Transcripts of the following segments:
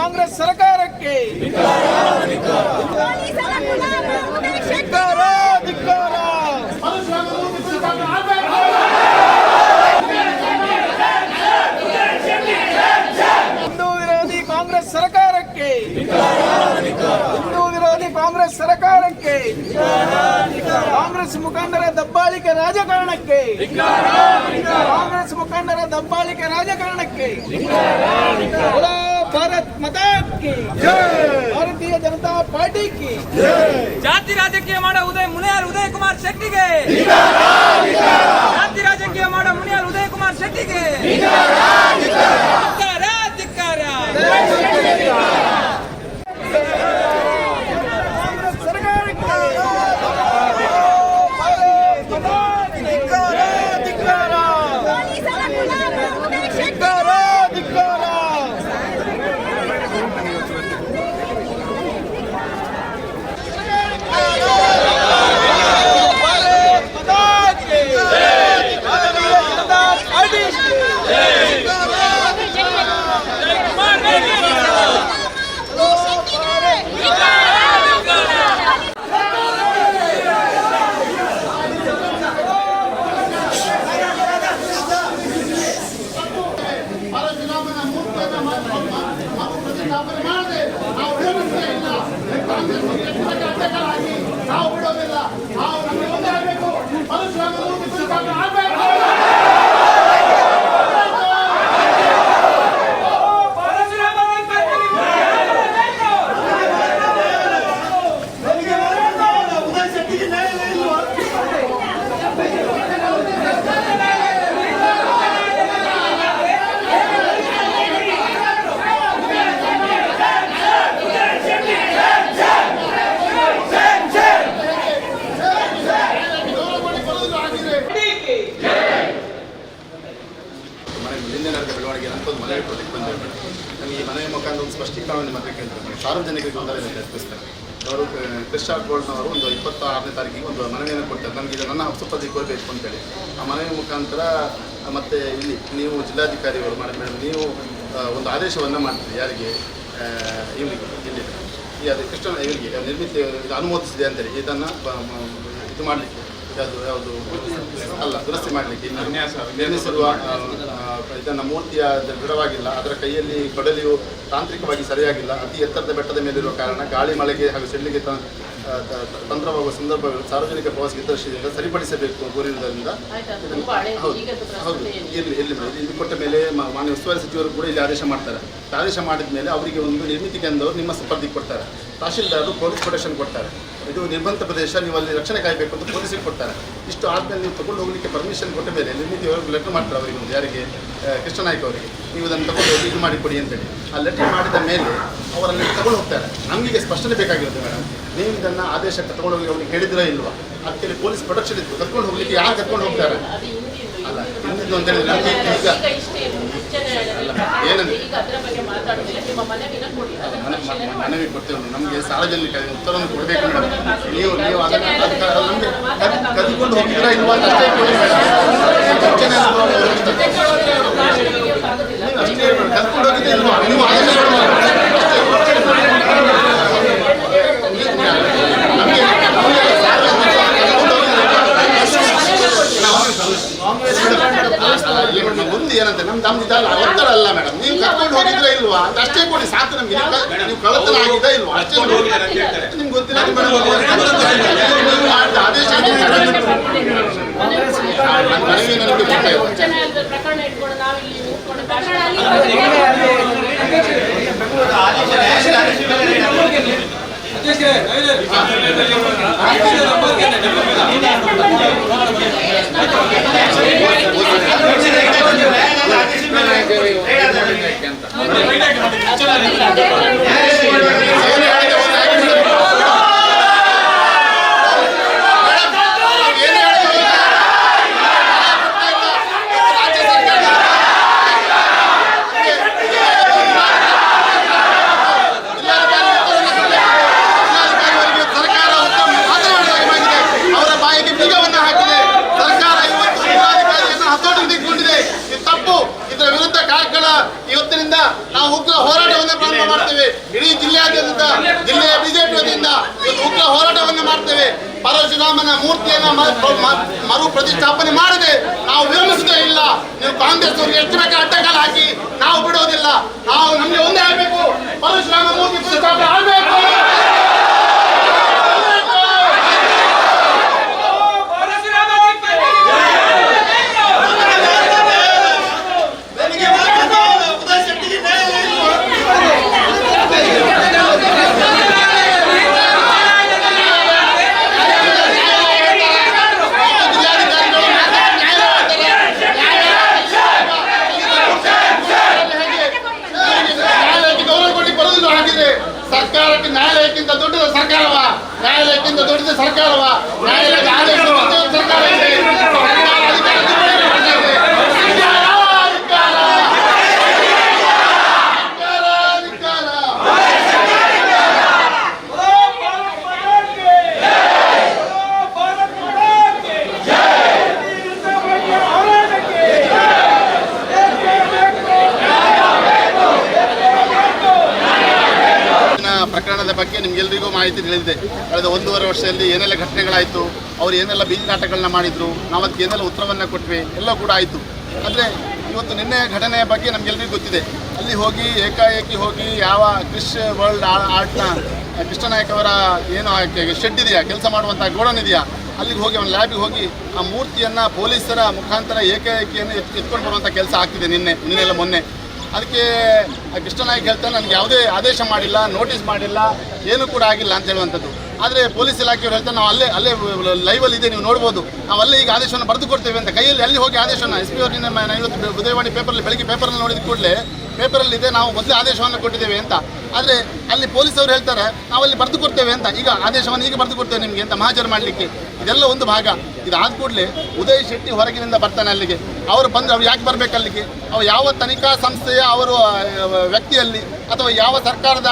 ಕಾಂಗ್ರೆಸ್ ಸರ್ಕಾರಕ್ಕೆ. ಧಿಕ್ಕಾರ ಧಿಕ್ಕಾರ. ಹಿಂದೂ ವಿರೋಧಿ ಕಾಂಗ್ರೆಸ್ ಸರ್ಕಾರಕ್ಕೆ. ಹಿಂದೂ ವಿರೋಧಿ ಕಾಂಗ್ರೆಸ್ ಸರ್ಕಾರಕ್ಕೆ. ಕಾಂಗ್ರೆಸ್ ಮುಖಂಡರ ದಬ್ಬಾಳಿಕೆ ರಾಜಕಾರಣಕ್ಕೆ. ಕಾಂಗ್ರೆಸ್ ಮುಖಂಡರ ದಬ್ಬಾಳಿಕೆ ರಾಜಕಾರಣಕ್ಕೆ. భారత్ మతాకి భారతీయ జనతా పార్టీకి జాతి రాజకీయ ಮಾಡ ಉದಯ ಮುನಿಯಾರ್ ಉದಯ ಕುಮಾರ್ ಶೆಟ್ಟಿಗೆ! ಜಾತಿ ರಾಜಕೀಯ ಮಾಡ ಮುನಿಯಾರ್ ಉದಯ ಕುಮಾರ್ ಶೆಟ್ಟಿಗೆ! ಧಿಕ್ಕಾರ ಧಿಕ್ಕಾರ ಪ್ರತಿಷ್ಠಾಪನೆ ಮಾಡದೆ ನಾವು ಬಿಡುವುದೇ ಇಲ್ಲ. ಕಾಂಗ್ರೆಸ್ ಅಡ್ಡಗಳಾಗಿ ನಾವು ಬಿಡೋದಿಲ್ಲ. ನಾವು ನಮಗೆ ಒಂದೇ ಆಗಬೇಕು ಪರಶುರಾಮ ಮೂರ್ತಿ ಪ್ರತಿಷ್ಠಾಪನೆ ಆಗಬೇಕು ಮನೆ ಹಿಂದೆ ನಡೆದ ಬೆಳವಣಿಗೆ ಅಂತ ಒಂದು ಮನವಿ ಕೊಡಲಿಕ್ಕೆ ಬಂದಿದೆ ನಮಗೆ ಈ ಮನೆಯ ಮುಖಾಂತರ ಸ್ಪಷ್ಟೀಕರಣವನ್ನು ಮತ್ತೆ ಕೇಳ್ತಾರೆ ಸಾರ್ವಜನಿಕರಿಗೆ ತೊಂದರೆ ತಪ್ಪಿಸ್ತಾರೆ ಅವರು ಕೃಷ್ಣ ಗೋಲ್ಡ್ನವರು ಒಂದು ಇಪ್ಪತ್ತಾರನೇ ತಾರೀಕಿಗೆ ಒಂದು ಮನವಿಯನ್ನು ಕೊಡ್ತಾರೆ. ನಮಗೆ ಇದು ನನ್ನ ಸುಪದಿ ಕೋರಬೇಕು ಅಂತೇಳಿ ಆ ಮನವಿ ಮುಖಾಂತರ, ಮತ್ತೆ ಇಲ್ಲಿ ನೀವು ಜಿಲ್ಲಾಧಿಕಾರಿಯವರು ಮಾಡಿ, ಮೇಡಮ್, ನೀವು ಒಂದು ಆದೇಶವನ್ನು ಮಾಡ್ತೀರಿ. ಯಾರಿಗೆ? ಇವರಿಗೆ ಇಲ್ಲಿ ಈ ಅದು ಕೃಷ್ಣ ಇವರಿಗೆ ನಿರ್ಮಿತಿ ಅನುಮೋದಿಸಿದೆ ಅಂತೇಳಿ ಇದನ್ನು ಇದು ಮಾಡಲಿಕ್ಕೆ. ಯಾವುದು ಯಾವುದು? ಅಲ್ಲ, ದುರಸ್ತಿ ಮಾಡಲಿಕ್ಕೆ ನಿರ್ಮಿಸಿರುವ ಇದನ್ನು ಮೂರ್ತಿಯ ದೃಢವಾಗಿಲ್ಲ. ಅದರ ಕೈಯಲ್ಲಿ ಕೊಡಲಿಯು ತಾಂತ್ರಿಕವಾಗಿ ಸರಿಯಾಗಿಲ್ಲ. ಅತಿ ಎತ್ತರದ ಬೆಟ್ಟದ ಮೇಲಿರುವ ಕಾರಣ ಗಾಳಿ ಮಳೆಗೆ ಹಾಗೂ ತ- ತಂತ್ರವಾಗುವ ಸಂದರ್ಭಗಳು ಸಾರ್ವಜನಿಕ ಪ್ರವಾಸ ಹಿತದೃಷ್ಟಿಯಿಂದ ಸರಿಪಡಿಸಬೇಕು ಕೋರಿರುವುದರಿಂದ. ಹೌದು. ಹೌದು. ಎಲ್ಲಿ? ಮೇಡಮ್ ಇದು ಕೊಟ್ಟ ಮೇಲೆ ಮಾನ್ಯ ಉಸ್ತುವಾರಿ ಸಚಿವರು ಕೂಡ ಇಲ್ಲಿ ಆದೇಶ ಮಾಡ್ತಾರೆ. ಆದೇಶ ಮಾಡಿದ ಮೇಲೆ ಅವರಿಗೆ ಒಂದು ನಿರ್ಮಿತಿ ಕೇಂದ್ರವರು ನಿಮ್ಮ ಸ್ಪರ್ಧಿಗೆ ಕೊಡ್ತಾರೆ. ತಹಶೀಲ್ದಾರರು ಪೊಲೀಸ್ ಪ್ರೊಟೆಕ್ಷನ್ ಕೊಡ್ತಾರೆ. ಇದು ನಿರ್ಬಂಧ ಪ್ರದೇಶ ನೀವು ಅಲ್ಲಿ ರಕ್ಷಣೆ ಕಾಯಬೇಕು ಅಂತ ಪೊಲೀಸಿಗೆ ಕೊಡ್ತಾರೆ. ಇಷ್ಟು ಆದಮೇಲೆ ನೀವು ತಗೊಂಡು ಹೋಗ್ಲಿಕ್ಕೆ ಪರ್ಮಿಷನ್ ಕೊಟ್ಟ ಮೇಲೆ ನಿರ್ಮಿತಿ ಲೆಟರ್ ಮಾಡ್ತಾರೆ ಅವರಿಗೆ ಒಂದು ಯಾರಿಗೆ? ಆ, ಕೃಷ್ಣ ನಾಯ್ಕ ಅವರಿಗೆ. ನೀವು ಇದನ್ನು ತಗೊಂಡು ಹೋಗಿ ಇದು ಮಾಡಿಕೊಡಿ ಅಂತೇಳಿ. ಆ ಲೆಟರ್ ಮಾಡಿದ ಮೇಲೆ ಅವರಲ್ಲಿ ತಗೊಂಡು ಹೋಗ್ತಾರೆ. ನಮಗೆ ಸ್ಪಷ್ಟನೆ ಬೇಕಾಗಿರುತ್ತೆ ಮೇಡಮ್. ನೀವು ಇದನ್ನು ಆದೇಶ ತಗೊಂಡು ಹೋಗಿ ಅವ್ರಿಗೆ ಹೇಳಿದ್ರೆ ಇಲ್ವಾ? ಅದಕ್ಕೆ ಪೊಲೀಸ್ ಪ್ರೊಟೆಕ್ಷನ್ ಇತ್ತು. ಕರ್ಕೊಂಡು ಹೋಗ್ಲಿಕ್ಕೆ ಯಾರು ಕರ್ಕೊಂಡು ಹೋಗ್ತಾರೆ? ಅಲ್ಲ ಹಿಂದಿದ್ದು ಅಂತ ಹೇಳಿದ್ರೆ ನಮಗೆ ಈಗ ಏನಂದ್ರೆ? ಮನವಿ ಕೊಡ್ತೇವೆ ನಮಗೆ ಸಾರ್ವಜನಿಕ ಉತ್ತರವನ್ನು ಕೊಡಬೇಕು ಮೇಡಮ್. ನೀವು ನೀವು ಅದನ್ನು ನಮಗೆ ಕದ್ಕೊಂಡು ಇಲ್ವಾ ಅಷ್ಟೇ ಕೊಡಿ ಮೇಡಮ್. ಅಷ್ಟೇ ಹೋಗಿದ್ದೆ ಇಲ್ವಾ? ನೀವು ಆದೇಶ ಪ್ರಕರಣ ಇಟ್ಕೊಂಡು ನಾವಿಲ್ಲಿ ಕೂತ್ಕೊಂಡು ಭಾಷಣ ಏನು ನಾವು ಉಗ್ರ ಹೋರಾಟವನ್ನು ಪ್ರಾರಂಭ ಮಾಡ್ತೇವೆ. ಇಡೀ ಜಿಲ್ಲೆಯಾದ್ಯಂತ ಜಿಲ್ಲೆಯ ಬಿಜೆಪಿ ವತಿಯಿಂದ ಇವತ್ತು ಉಗ್ರ ಹೋರಾಟವನ್ನು ಮಾಡ್ತೇವೆ. ಪರಶುರಾಮನ ಮೂರ್ತಿಯನ್ನ ಮರು ಪ್ರತಿಷ್ಠಾಪನೆ ಮಾಡದೆ ನಾವು ವಿರಮಿಸದೇ ಇಲ್ಲ. ನೀವು ಕಾಂಗ್ರೆಸ್ ಅವರಿಗೆ ಎಷ್ಟು ಬೇಕಾದ ಅಡ್ಡಗಾಲ ಹಾಕಿ ನಾವು ಬಿಡೋದಿಲ್ಲ. ನಾವು ನಮಗೆ ಒಂದೇ ಆಗಬೇಕು. ಪರಶುರಾಮ ಮೂರ್ತಿ ಪ್ರತಿಷ್ಠಾಪನೆ ಆಗಬೇಕು ಪರಶುರಾಮ ಧಿಕ್ಕಾರ. ನ್ಯಾಯಾಲಯಕ್ಕೆ ಗೌರವ ಕೊಡಿ ಬರೋದಿಲ್ಲ ಹಾಗಿದ್ರೆ ಸರ್ಕಾರಕ್ಕೆ ನ್ಯಾಯಾಲಯಕ್ಕಿಂತ ದೊಡ್ಡದ ಸರ್ಕಾರವ ನ್ಯಾಯಾಲಯಕ್ಕಿಂತ ದೊಡ್ಡದ ಸರ್ಕಾರವ ನ್ಯಾಯಾಲಯದ ಆದೇಶ ಪ್ರತಿಯೊಂದು ಸರ್ಕಾರ ಇದೆ. ಸರ್ಕಾರ ಅಧಿಕಾರ ದುರ್ಬಳಕೆ ಮಾಡ್ತಾ ಇದೆ. ಅಧಿಕಾರ, ಅಧಿಕಾರ. ದೊಡ್ಡದು ಸರ್ಕಾರವ? ಪ್ರಕರಣದ ಬಗ್ಗೆ ನಿಮ್ಗೆಲ್ರಿಗೂ ಮಾಹಿತಿ ತಿಳಿದಿದೆ. ವರ್ಷದಲ್ಲಿ ಏನೆಲ್ಲ ಘಟನೆಗಳಾಯಿತು, ಅವರು ಏನೆಲ್ಲ ಬೀದಿನಾಟಗಳನ್ನ ಮಾಡಿದ್ರು ನಾವು ಅದಕ್ಕೆ ಏನೆಲ್ಲ ಉತ್ತರವನ್ನು ಕೊಟ್ವಿ, ಎಲ್ಲ ಕೂಡ ಆಯಿತು. ಅಂದರೆ ಇವತ್ತು ನಿನ್ನೆ ಘಟನೆಯ ಬಗ್ಗೆ ನಮಗೆಲ್ಲರಿಗೂ ಗೊತ್ತಿದೆ. ಅಲ್ಲಿ ಹೋಗಿ, ಏಕಾಏಕಿ ಹೋಗಿ ಯಾವ ಕ್ರಿಶ್ ವರ್ಲ್ಡ್ ಆರ್ಟ್ನ ಕೃಷ್ಣನಾಯಕ್ ಅವರ ಏನು ಶೆಡ್ ಇದೆಯಾ, ಕೆಲಸ ಮಾಡುವಂಥ ಗೋಡನ್ ಇದೆಯಾ, ಅಲ್ಲಿಗೆ ಹೋಗಿ ಅವನ ಲ್ಯಾಬಿಗೆ ಹೋಗಿ ಆ ಮೂರ್ತಿಯನ್ನು ಪೊಲೀಸರ ಮುಖಾಂತರ ಏಕಾಏಕಿಯನ್ನು ಎತ್ ಎತ್ಕೊಂಡು ಬರುವಂಥ ಕೆಲಸ ಆಗ್ತಿದೆ ನಿನ್ನೆ, ನಿನ್ನೆಲ್ಲ ಮೊನ್ನೆ. ಅದಕ್ಕೆ ಕೃಷ್ಣನಾಯಕ್ ಹೇಳ್ತಾನೆ, ನನಗೆ ಯಾವುದೇ ಆದೇಶ ಮಾಡಿಲ್ಲ ನೋಟಿಸ್ ಮಾಡಿಲ್ಲ, ಏನೂ ಕೂಡ ಆಗಿಲ್ಲ ಅಂತ ಹೇಳುವಂಥದ್ದು. ಆದರೆ ಪೊಲೀಸ್ ಇಲಾಖೆಯವರು ಹೇಳ್ತಾರೆ, ನಾವು ಅಲ್ಲೇ ಅಲ್ಲೇ ಲೈವಲ್ಲಿ ಇದೆ ನೀವು ನೋಡ್ಬೋದು. ನಾವು ಅಲ್ಲೇ ಈಗ ಆದೇಶವನ್ನು ಬರೆದು ಕೊಡ್ತೇವೆ ಅಂತ ಕೈಯಲ್ಲಿ ಅಲ್ಲಿ ಹೋಗಿ ಆದೇಶವನ್ನು ಎಸ್ ಪಿ ಅವರಿಂದ ನಾನು ಇವತ್ತು ಉದಯವಾಣಿ ಪೇಪರಲ್ಲಿ ಬೆಳಗ್ಗೆ ಪೇಪರಲ್ಲಿ ನೋಡಿದ ಕೂಡಲೇ ಪೇಪರಲ್ಲಿ ಇದೆ, ನಾವು ಮೊದಲೇ ಆದೇಶವನ್ನು ಕೊಟ್ಟಿದ್ದೇವೆ ಅಂತ. ಆದರೆ ಅಲ್ಲಿ ಪೊಲೀಸ್ ಅವರು ಹೇಳ್ತಾರೆ, ನಾವು ಅಲ್ಲಿ ಬರೆದು ಕೊಡ್ತೇವೆ ಅಂತ. ಈಗ ಆದೇಶವನ್ನು ಈಗ ಬರೆದು ಕೊಡ್ತೇವೆ ನಿಮಗೆ ಅಂತ ಮಹಾಜರು ಮಾಡಲಿಕ್ಕೆ. ಇದೆಲ್ಲ ಒಂದು ಭಾಗ. ಇದಾದ ಕೂಡಲೇ ಉದಯ್ ಶೆಟ್ಟಿ ಹೊರಗಿನಿಂದ ಬರ್ತಾನೆ ಅಲ್ಲಿಗೆ. ಅವರು ಬಂದು ಅವ್ರು ಯಾಕೆ ಬರ್ಬೇಕು ಅಲ್ಲಿಗೆ? ಅವ ಯಾವ ತನಿಖಾ ಸಂಸ್ಥೆಯ ಅವರು ವ್ಯಕ್ತಿಯಲ್ಲಿ ಅಥವಾ ಯಾವ ಸರ್ಕಾರದ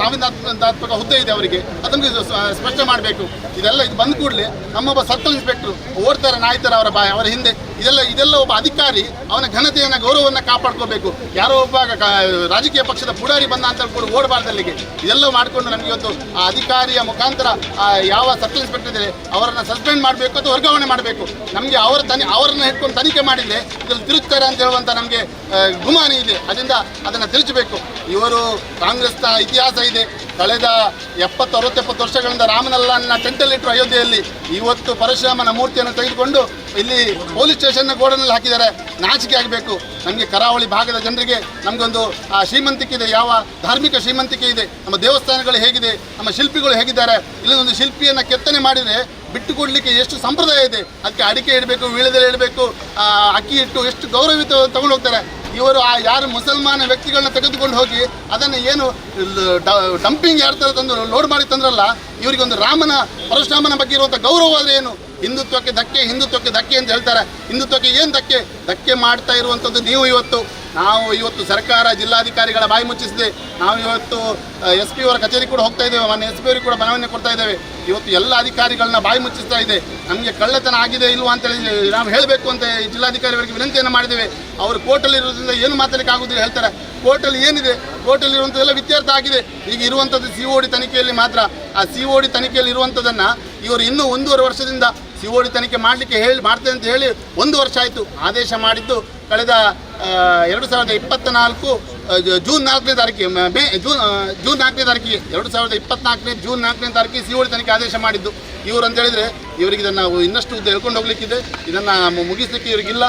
ಸಾಂವಿಧಾನಾತ್ಮಕ ಹುದ್ದೆ ಇದೆ ಅವರಿಗೆ? ಅದನ್ನು ಇದು ಸ್ಪಷ್ಟ ಮಾಡಬೇಕು. ಇದೆಲ್ಲ ಇದು ಬಂದ ಕೂಡಲೇ ನಮ್ಮೊಬ್ಬ ಸರ್ಕಲ್ ಇನ್ಸ್ಪೆಕ್ಟರ್ ಓಡ್ತಾರೆ ನಾಯ್ತಾರೆ ಅವರ ಬಾ, ಅವರ ಹಿಂದೆ, ಇದೆಲ್ಲ ಇದೆಲ್ಲ ಒಬ್ಬ ಅಧಿಕಾರಿ ಅವನ ಘನತೆಯನ್ನು, ಗೌರವವನ್ನು ಕಾಪಾಡ್ಕೋಬೇಕು. ಯಾರೋ ಒಬ್ಬ ರಾಜಕೀಯ ಪಕ್ಷದ ಪುಡಾರಿ ಬಂದ ಅಂತ ಕೂಡ ಓಡಬಾರ್ದು ಅಲ್ಲಿಗೆ ಇದೆಲ್ಲ ಮಾಡಿಕೊಂಡು ನಮಗೆ ಇವತ್ತು ಆ ಅಧಿಕಾರಿಯ ಮುಖಾಂತರ ಯಾವ ಸರ್ಕಲ್ ಇನ್ಸ್ಪೆಕ್ಟರ್ ಇದ್ದಾರೆ ಅವರನ್ನು ಸಸ್ಪೆಂಡ್ ಮಾಡಬೇಕು ಅಥವಾ ವರ್ಗಾವಣೆ ಮಾಡಬೇಕು. ನಮಗೆ ಅವರ ತನಿ, ಅವರನ್ನು ಹಿಡ್ಕೊಂಡು ತನಿಖೆ ಮಾಡಿದ್ರೆ ಇದ್ರಲ್ಲಿ ತಿರುಗ್ತಾರೆ ಅಂತ ಹೇಳುವಂಥ ನಮಗೆ ಗುಮಾನಿ ಇದೆ. ಅದರಿಂದ ಅದನ್ನು ತಿರುಚಬೇಕು. ಇವರು ಕಾಂಗ್ರೆಸ್ನ ಇತಿಹಾಸ ಇದೆ. ಕಳೆದ ಎಪ್ಪತ್ತು, ಅರವತ್ತೆಪ್ಪತ್ತು ವರ್ಷಗಳಿಂದ ರಾಮನಲ್ಲನ್ನ ಟೆಂಟಲ್ಲಿಟ್ಟರು ಅಯೋಧ್ಯೆಯಲ್ಲಿ ಇವತ್ತು ಪರಶುರಾಮನ ಮೂರ್ತಿಯನ್ನು ತೆಗೆದುಕೊಂಡು ಇಲ್ಲಿ ಪೊಲೀಸ್ ಸ್ಟೇಷನ್ನ ಗೋಡನಲ್ಲಿ ಹಾಕಿದ್ದಾರೆ. ನಾಚಿಕೆ ಆಗಬೇಕು. ನಮಗೆ ಕರಾವಳಿ ಭಾಗದ ಜನರಿಗೆ ನಮಗೊಂದು, ಆ ಶ್ರೀಮಂತಿಕೆ ಇದೆ ಯಾವ ಧಾರ್ಮಿಕ ಶ್ರೀಮಂತಿಕೆ ಇದೆ ನಮ್ಮ ದೇವಸ್ಥಾನಗಳು ಹೇಗಿದೆ. ನಮ್ಮ ಶಿಲ್ಪಿಗಳು ಹೇಗಿದ್ದಾರೆ. ಇಲ್ಲಿ ಒಂದು ಶಿಲ್ಪಿಯನ್ನು ಕೆತ್ತನೆ ಮಾಡಿದರೆ ಬಿಟ್ಟು ಕೊಡಲಿಕ್ಕೆ ಎಷ್ಟು ಸಂಪ್ರದಾಯ ಇದೆ? ಅದಕ್ಕೆ ಅಡಿಕೆ ಇಡಬೇಕು, ವೀಳ್ಯದೆಲೆ ಇಡಬೇಕು ಅಕ್ಕಿ ಇಟ್ಟು ಎಷ್ಟು ಗೌರವಿತ ತಗೊಂಡು ಹೋಗ್ತಾರೆ. ಇವರು ಆ ಯಾರು ಮುಸಲ್ಮಾನ ವ್ಯಕ್ತಿಗಳನ್ನ ತೆಗೆದುಕೊಂಡು ಹೋಗಿ ಅದನ್ನು ಏನು ಡಂಪಿಂಗ್ ಯಾರ ಥರ ತಂದು ಲೋಡ್ ಮಾಡಿ ತಂದ್ರಲ್ಲ ಇವರಿಗೆ ಒಂದು ರಾಮನ, ಪರಶುರಾಮನ ಬಗ್ಗೆ ಇರುವಂಥ ಗೌರವ ಆದರೆ ಏನು? ಹಿಂದುತ್ವಕ್ಕೆ ಧಕ್ಕೆ ಹಿಂದುತ್ವಕ್ಕೆ ಧಕ್ಕೆ ಅಂತ ಹೇಳ್ತಾರೆ. ಹಿಂದುತ್ವಕ್ಕೆ ಏನು ಧಕ್ಕೆ? ಧಕ್ಕೆ ಮಾಡ್ತಾ ಇರುವಂಥದ್ದು ನೀವು ಇವತ್ತು. ನಾವು ಇವತ್ತು ಸರ್ಕಾರ, ಜಿಲ್ಲಾಧಿಕಾರಿಗಳ ಬಾಯಿ ಮುಚ್ಚಿಸಿದೆ. ನಾವು ಇವತ್ತು ಎಸ್ ಪಿ ಅವರ ಕಚೇರಿ ಕೂಡ ಹೋಗ್ತಾ ಇದ್ದೇವೆ. ಮೊನ್ನೆ ಎಸ್ ಪಿ ಅವರಿಗೆ ಕೂಡ ಮನವಿಯನ್ನು ಕೊಡ್ತಾ ಇದ್ದೇವೆ. ಇವತ್ತು ಎಲ್ಲ ಅಧಿಕಾರಿಗಳನ್ನ ಬಾಯಿ ಮುಚ್ಚಿಸ್ತಾ ಇದೆ. ನಮಗೆ ಕಳ್ಳತನ ಆಗಿದೆ ಇಲ್ವಾ ಅಂತೇಳಿ ನಾವು ಹೇಳಬೇಕು ಅಂತ ಜಿಲ್ಲಾಧಿಕಾರಿಗಳಿಗೆ ವಿನಂತಿಯನ್ನು ಮಾಡಿದ್ದೇವೆ. ಅವರು ಕೋರ್ಟಲ್ಲಿ ಇರೋದ್ರಿಂದ ಏನು ಮಾತಾಡಲಿಕ್ಕೆ ಆಗೋದಿಲ್ಲ ಹೇಳ್ತಾರೆ. ಕೋರ್ಟಲ್ಲಿ ಏನಿದೆ? ಕೋರ್ಟಲ್ಲಿ ಇರುವಂಥದ್ದೆಲ್ಲ ವ್ಯತ್ಯರ್ಥ ಆಗಿದೆ. ಈಗ ಇರುವಂಥದ್ದು ಸಿ ಓ ಡಿ ತನಿಖೆಯಲ್ಲಿ ಮಾತ್ರ. ಆ ಸಿ ಓ ಡಿ ತನಿಖೆಯಲ್ಲಿ ಇರುವಂಥದ್ದನ್ನು ಇವರು ಇನ್ನೂ ಒಂದೂವರೆ ವರ್ಷದಿಂದ ಸಿ ಓ ಡಿ ತನಿಖೆ ಮಾಡಲಿಕ್ಕೆ ಹೇಳಿ, ಮಾಡ್ತೇನೆ ಅಂತ ಹೇಳಿ ಒಂದು ವರ್ಷ ಆಯಿತು. ಆದೇಶ ಮಾಡಿದ್ದು ಕಳೆದ ಎರಡು ಸಾವಿರದ ಇಪ್ಪತ್ತ ನಾಲ್ಕು ಜೂನ್ ನಾಲ್ಕನೇ ತಾರೀಕಿಗೆ ಮೇ ಜೂನ್ ಜೂನ್ ನಾಲ್ಕನೇ ತಾರೀಕಿಗೆ ಎರಡು ಸಾವಿರದ ಇಪ್ಪತ್ನಾಲ್ಕನೇ ಜೂನ್ ನಾಲ್ಕನೇ ತಾರೀಕಿಗೆ ಸಿ ಓಳಿ ತನಿಖೆ ಆದೇಶ ಮಾಡಿದ್ದು. ಇವರು ಅಂತ ಹೇಳಿದ್ರೆ ಇವರಿಗೆ ಇದನ್ನು ನಾವು ಇನ್ನಷ್ಟು ಉದ್ದ ಹೇಳ್ಕೊಂಡು ಹೋಗ್ಲಿಕ್ಕಿದೆ. ಇದನ್ನು ಮುಗಿಸಲಿಕ್ಕೆ ಇವರಿಗಿಲ್ಲ.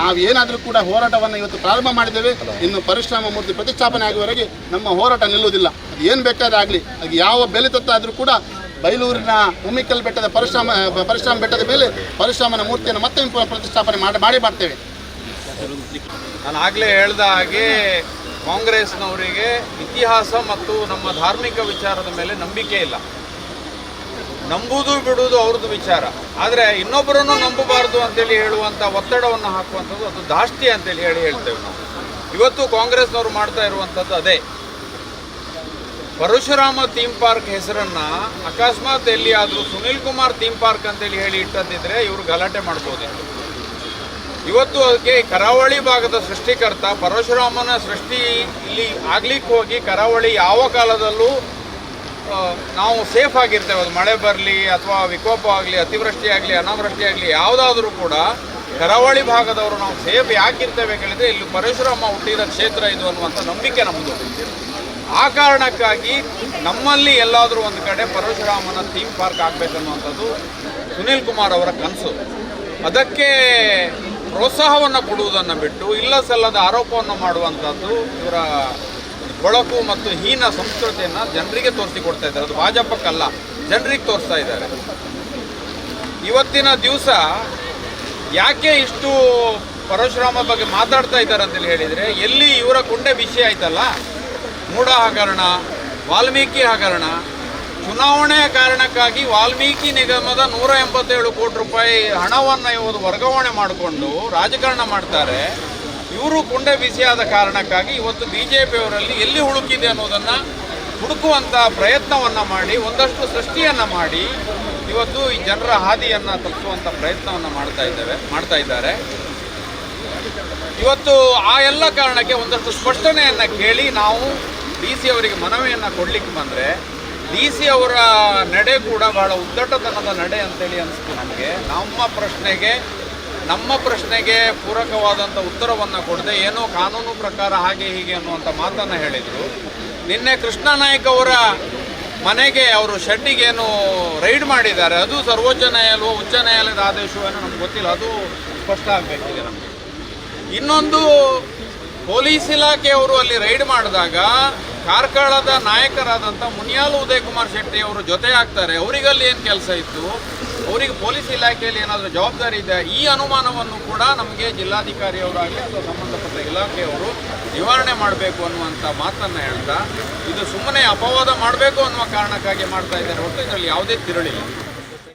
ನಾವು ಏನಾದರೂ ಕೂಡ ಹೋರಾಟವನ್ನು ಇವತ್ತು ಪ್ರಾರಂಭ ಮಾಡಿದ್ದೇವೆ. ಇನ್ನು ಪರಿಶ್ರಮ ಮೂರ್ತಿ ಪ್ರತಿಷ್ಠಾಪನೆ ಆಗುವವರೆಗೆ ನಮ್ಮ ಹೋರಾಟ ನಿಲ್ಲುವುದಿಲ್ಲ. ಅದು ಏನು ಬೇಕಾದ್ರೆ ಆಗಲಿ. ಅದು ಯಾವ ಬೆಲೆ ತತ್ತಾದರೂ ಕೂಡ ಬೈಲೂರಿನ ಉಮಿಕಲ್ ಬೆಟ್ಟದ ಪರಿಶ್ರಮ ಪರಿಶ್ರಮ ಬೆಟ್ಟದ ಮೇಲೆ ಪರಿಶ್ರಮನ ಮೂರ್ತಿಯನ್ನು ಮತ್ತೆ ಪ್ರತಿಷ್ಠಾಪನೆ ಮಾಡಿ ಮಾಡಿ ಮಾಡ್ತೇವೆ. ನಾನು ಆಗಲೇ ಹೇಳ್ದ ಹಾಗೆ ಕಾಂಗ್ರೆಸ್ನವರಿಗೆ ಇತಿಹಾಸ ಮತ್ತು ನಮ್ಮ ಧಾರ್ಮಿಕ ವಿಚಾರದ ಮೇಲೆ ನಂಬಿಕೆ ಇಲ್ಲ. ನಂಬುವುದು ಬಿಡುವುದು ಅವ್ರದ್ದು ವಿಚಾರ. ಆದರೆ ಇನ್ನೊಬ್ಬರನ್ನು ನಂಬಬಾರ್ದು ಅಂತೇಳಿ ಹೇಳುವಂಥ ಒತ್ತಡವನ್ನು ಹಾಕುವಂಥದ್ದು ಅದು ದಾಷ್ಟಿ ಅಂತೇಳಿ ಹೇಳಿ ಹೇಳ್ತೇವೆ ನಾವು. ಇವತ್ತು ಕಾಂಗ್ರೆಸ್ನವರು ಮಾಡ್ತಾ ಇರುವಂಥದ್ದು ಅದೇ. ಪರಶುರಾಮ ಥೀಮ್ ಪಾರ್ಕ್ ಹೆಸರನ್ನ ಅಕಸ್ಮಾತ್ ಎಲ್ಲಿ ಆದರೂ ಸುನಿಲ್ ಕುಮಾರ್ ಥೀಮ್ ಪಾರ್ಕ್ ಅಂತೇಳಿ ಹೇಳಿ ಇಟ್ಟದ್ದಿದ್ರೆ ಇವರು ಗಲಾಟೆ ಮಾಡ್ಬೋದಿತ್ತು ಇವತ್ತು ಅದಕ್ಕೆ ಕರಾವಳಿ ಭಾಗದ ಸೃಷ್ಟಿಕರ್ತ ಪರಶುರಾಮನ ಸೃಷ್ಟಿ ಇಲ್ಲಿ ಆಗ್ಲಿಕ್ಕೆ ಹೋಗಿ ಕರಾವಳಿ ಯಾವ ಕಾಲದಲ್ಲೂ ನಾವು ಸೇಫ್ ಆಗಿರ್ತೇವೆ. ಅದು ಮಳೆ ಬರಲಿ ಅಥವಾ ವಿಕೋಪ ಆಗಲಿ, ಅತಿವೃಷ್ಟಿ ಆಗಲಿ, ಅನಾವೃಷ್ಟಿ ಆಗಲಿ, ಯಾವುದಾದ್ರೂ ಕೂಡ ಕರಾವಳಿ ಭಾಗದವರು ನಾವು ಸೇಫ್ ಯಾಕಿರ್ತೇವೆ ಕೇಳಿದರೆ ಇಲ್ಲಿ ಪರಶುರಾಮ ಹುಟ್ಟಿದ ಕ್ಷೇತ್ರ ಇದು ಅನ್ನುವಂಥ ನಂಬಿಕೆ ನಮ್ಮದು. ಆ ಕಾರಣಕ್ಕಾಗಿ ನಮ್ಮಲ್ಲಿ ಎಲ್ಲಾದರೂ ಒಂದು ಕಡೆ ಪರಶುರಾಮನ ಥೀಮ್ ಪಾರ್ಕ್ ಆಗಬೇಕನ್ನುವಂಥದ್ದು ಸುನೀಲ್ ಕುಮಾರ್ ಅವರ ಕನಸು. ಅದಕ್ಕೆ ಪ್ರೋತ್ಸಾಹವನ್ನು ಕೊಡುವುದನ್ನು ಬಿಟ್ಟು ಇಲ್ಲ ಸಲ್ಲದ ಆರೋಪವನ್ನು ಮಾಡುವಂಥದ್ದು ಇವರ ಕೊಳಕು ಮತ್ತು ಹೀನ ಸಂಸ್ಕೃತಿಯನ್ನು ಜನರಿಗೆ ತೋರಿಸಿಕೊಡ್ತಾ ಇದ್ದಾರೆ. ಅದು ಭಾಜಪಕ್ಕಲ್ಲ, ಜನರಿಗೆ ತೋರಿಸ್ತಾ ಇದ್ದಾರೆ. ಇವತ್ತಿನ ದಿವಸ ಯಾಕೆ ಇಷ್ಟು ಪರಶುರಾಮ ಬಗ್ಗೆ ಮಾತಾಡ್ತಾ ಇದ್ದಾರೆ ಅಂತೇಳಿ ಹೇಳಿದರೆ, ಎಲ್ಲಿ ಇವರ ಕುಂಡೆ ವಿಷಯ ಆಯ್ತಲ್ಲ, ಮೂಢ ಹಗರಣ, ವಾಲ್ಮೀಕಿ ಹಗರಣ ಚುನಾವಣೆಯ ಕಾರಣಕ್ಕಾಗಿ ವಾಲ್ಮೀಕಿ ನಿಗಮದ ನೂರ ಎಂಬತ್ತೇಳು ಕೋಟಿ ರೂಪಾಯಿ ಹಣವನ್ನು ಇವರು ವರ್ಗಾವಣೆ ಮಾಡಿಕೊಂಡು ರಾಜಕಾರಣ ಮಾಡ್ತಾರೆ. ಇವರು ಕುಂಡೆ ಬಿಸಿಯಾದ ಕಾರಣಕ್ಕಾಗಿ ಇವತ್ತು ಬಿ ಜೆ ಪಿಯವರಲ್ಲಿ ಎಲ್ಲಿ ಹುಡುಕಿದೆ ಅನ್ನೋದನ್ನು ಹುಡುಕುವಂಥ ಪ್ರಯತ್ನವನ್ನು ಮಾಡಿ, ಒಂದಷ್ಟು ಸೃಷ್ಟಿಯನ್ನು ಮಾಡಿ ಇವತ್ತು ಈ ಜನರ ಹಾದಿಯನ್ನು ತಪ್ಪಿಸುವಂಥ ಪ್ರಯತ್ನವನ್ನು ಮಾಡ್ತಾ ಇದ್ದೇವೆ, ಮಾಡ್ತಾ ಇದ್ದಾರೆ. ಇವತ್ತು ಆ ಎಲ್ಲ ಕಾರಣಕ್ಕೆ ಒಂದಷ್ಟು ಸ್ಪಷ್ಟನೆಯನ್ನು ಕೇಳಿ ನಾವು ಡಿ ಸಿ ಅವರಿಗೆ ಮನವಿಯನ್ನು ಕೊಡಲಿಕ್ಕೆ ಬಂದರೆ ಡಿ ಸಿ ಅವರ ನಡೆ ಕೂಡ ಬಹಳ ಉದ್ದಟತನದ ನಡೆ ಅಂತೇಳಿ ಅನಿಸ್ತು ನಮಗೆ. ನಮ್ಮ ಪ್ರಶ್ನೆಗೆ ನಮ್ಮ ಪ್ರಶ್ನೆಗೆ ಪೂರಕವಾದಂಥ ಉತ್ತರವನ್ನು ಕೊಡದೆ ಏನೋ ಕಾನೂನು ಪ್ರಕಾರ ಹಾಗೆ ಹೀಗೆ ಅನ್ನುವಂಥ ಮಾತನ್ನು ಹೇಳಿದರು. ನಿನ್ನೆ ಕೃಷ್ಣ ನಾಯಕ್ ಅವರ ಮನೆಗೆ ಅವರು ಶೆಡ್ಡಿಗೇನು ರೈಡ್ ಮಾಡಿದ್ದಾರೆ. ಅದು ಸರ್ವೋಚ್ಚ ನ್ಯಾಯಾಲಯ, ಉಚ್ಚ ನ್ಯಾಯಾಲಯದ ಆದೇಶವೇನೋ ನಮ್ಗೆ ಗೊತ್ತಿಲ್ಲ. ಅದು ಸ್ಪಷ್ಟ ಆಗಬೇಕಿದೆ ನಮಗೆ. ಇನ್ನೊಂದು, ಪೊಲೀಸ್ ಇಲಾಖೆಯವರು ಅಲ್ಲಿ ರೈಡ್ ಮಾಡಿದಾಗ ಕಾರ್ಕಳದ ನಾಯಕರಾದಂಥ ಮುನಿಯಾಲು ಉದಯಕುಮಾರ್ ಶೆಟ್ಟಿ ಅವರು ಜೊತೆ ಆಗ್ತಾರೆ. ಅವರಿಗಲ್ಲಿ ಏನು ಕೆಲಸ ಇತ್ತು? ಅವರಿಗೆ ಪೊಲೀಸ್ ಇಲಾಖೆಯಲ್ಲಿ ಏನಾದರೂ ಜವಾಬ್ದಾರಿ ಇದೆ ಈ ಅನುಮಾನವನ್ನು ಕೂಡ ನಮಗೆ ಜಿಲ್ಲಾಧಿಕಾರಿಯವರಾಗಲಿ ಅಥವಾ ಸಂಬಂಧಪಟ್ಟ ಇಲಾಖೆಯವರು ನಿವಾರಣೆ ಮಾಡಬೇಕು ಅನ್ನುವಂಥ ಮಾತನ್ನು ಹೇಳ್ತಾ, ಇದು ಸುಮ್ಮನೆ ಅಪವಾದ ಮಾಡಬೇಕು ಅನ್ನುವ ಕಾರಣಕ್ಕಾಗಿ ಮಾಡ್ತಾ ಇದ್ದಾರೆ. ಹೊರತು ಇದರಲ್ಲಿ ಯಾವುದೇ ತಿರುಳಿಲ್ಲ.